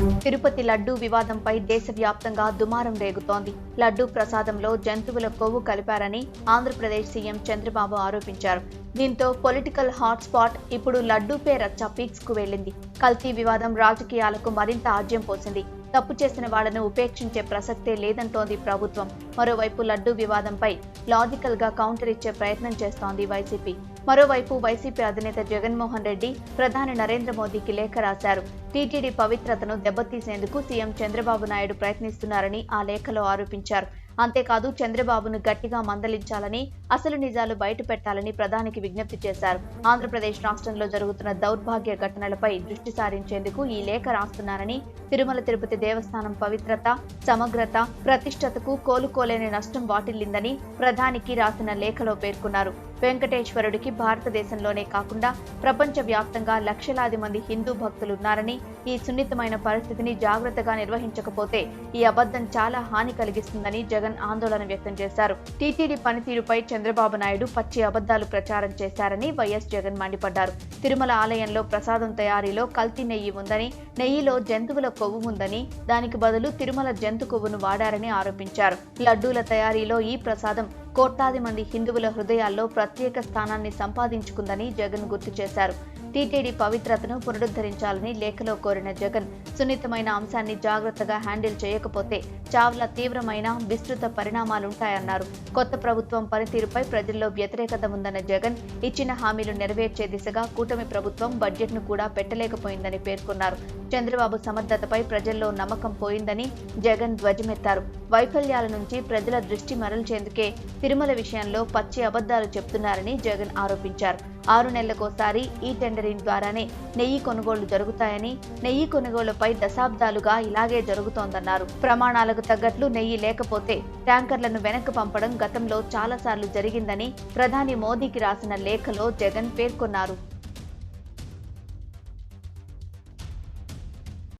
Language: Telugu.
తిరుపతి లడ్డూ వివాదంపై దేశవ్యాప్తంగా దుమారం రేగుతోంది. లడ్డూ ప్రసాదంలో జంతువుల కొవ్వు కలిపారని ఆంధ్రప్రదేశ్ సీఎం చంద్రబాబు ఆరోపించారు. దీంతో పొలిటికల్ హాట్స్పాట్ ఇప్పుడు లడ్డూ రచ్చ పీక్స్కు వెళ్ళింది కల్తీ వివాదం రాజకీయాలకు మరింత ఆజ్యం పోసింది. తప్పు చేసిన వాళ్ళను ఉపేక్షించే ప్రసక్తే లేదంటోంది ప్రభుత్వం. మరోవైపు లడ్డూ వివాదంపై లాజికల్గా కౌంటర్ ఇచ్చే ప్రయత్నం చేస్తోంది వైసీపీ. మరోవైపు వైసీపీ అధినేత జగన్మోహన్ రెడ్డి ప్రధాని నరేంద్ర మోదీకి లేఖ రాశారు. టీటీడీ పవిత్రతను దెబ్బతీసేందుకు సీఎం చంద్రబాబు నాయుడు ప్రయత్నిస్తున్నారని ఆ లేఖలో ఆరోపించారు. అంతేకాదు చంద్రబాబును గట్టిగా మందలించాలని అసలు నిజాలు బయట పెట్టాలని ప్రధానికి విజ్ఞప్తి చేశారు. ఆంధ్రప్రదేశ్ రాష్ట్రంలో జరుగుతున్న దౌర్భాగ్య ఘటనలపై దృష్టి సారించేందుకు ఈ లేఖ రాస్తున్నారని తిరుమల తిరుపతి దేవస్థానం పవిత్రత సమగ్రత ప్రతిష్టతకు కోలుకోలేని నష్టం వాటిల్లిందని ప్రధానికి రాసిన లేఖలో పేర్కొన్నారు. వెంకటేశ్వరుడికి భారతదేశంలోనే కాకుండా ప్రపంచ వ్యాప్తంగా లక్షలాది మంది హిందూ భక్తులున్నారని ఈ సున్నితమైన పరిస్థితిని జాగ్రత్తగా నిర్వహించకపోతే ఈ అబద్ధం చాలా హాని కలిగిస్తుందని జగన్ ఆందోళన వ్యక్తం చేశారు. టీటీడీ పనితీరుపై చంద్రబాబు నాయుడు పచ్చి అబద్దాలు ప్రచారం చేశారని వైఎస్ జగన్ మండిపడ్డారు. తిరుమల ఆలయంలో ప్రసాదం తయారీలో కల్తీ నెయ్యి ఉందని నెయ్యిలో జంతువుల కొవ్వు ఉందని దానికి బదులు తిరుమల జంతు కొవ్వును వాడారని ఆరోపించారు. లడ్డూల తయారీలో ఈ ప్రసాదం కోట్లాది మంది హిందువుల హృదయాల్లో ప్రత్యేక స్థానాన్ని సంపాదించుకుందని జగన్ గుర్తు చేశారు. టీటీడీ పవిత్రతను పునరుద్ధరించాలని లేఖలో కోరిన జగన్ సున్నితమైన అంశాన్ని జాగ్రత్తగా హ్యాండిల్ చేయకపోతే చావ్లా తీవ్రమైన విస్తృత పరిణామాలుంటాయన్నారు. కొత్త ప్రభుత్వం పనితీరుపై ప్రజల్లో వ్యతిరేకత ఉందన్న జగన్ ఇచ్చిన హామీలు నెరవేర్చే దిశగా కూటమి ప్రభుత్వం బడ్జెట్ను కూడా పెట్టలేకపోయిందని పేర్కొన్నారు. చంద్రబాబు సమర్థతపై ప్రజల్లో నమ్మకం పోయిందని జగన్ ధ్వజమెత్తారు. వైఫల్యాల నుంచి ప్రజల దృష్టి మరల్చేందుకే తిరుమల విషయంలో పచ్చి అబద్ధాలు చెప్తున్నారని జగన్ ఆరోపించారు. ఆరు నెలలకోసారి ఈ టెండరింగ్ ద్వారానే నెయ్యి కొనుగోళ్ళు జరుగుతాయని నెయ్యి కొనుగోళ్ళపై దశాబ్దాలుగా ఇలాగే జరుగుతోందన్నారు. ప్రమాణాలకు తగ్గట్లు నెయ్యి లేకపోతే ట్యాంకర్లను వెనక్కి పంపడం గతంలో చాలాసార్లు జరిగిందని ప్రధాని మోదీకి రాసిన లేఖలో జగన్ పేర్కొన్నారు.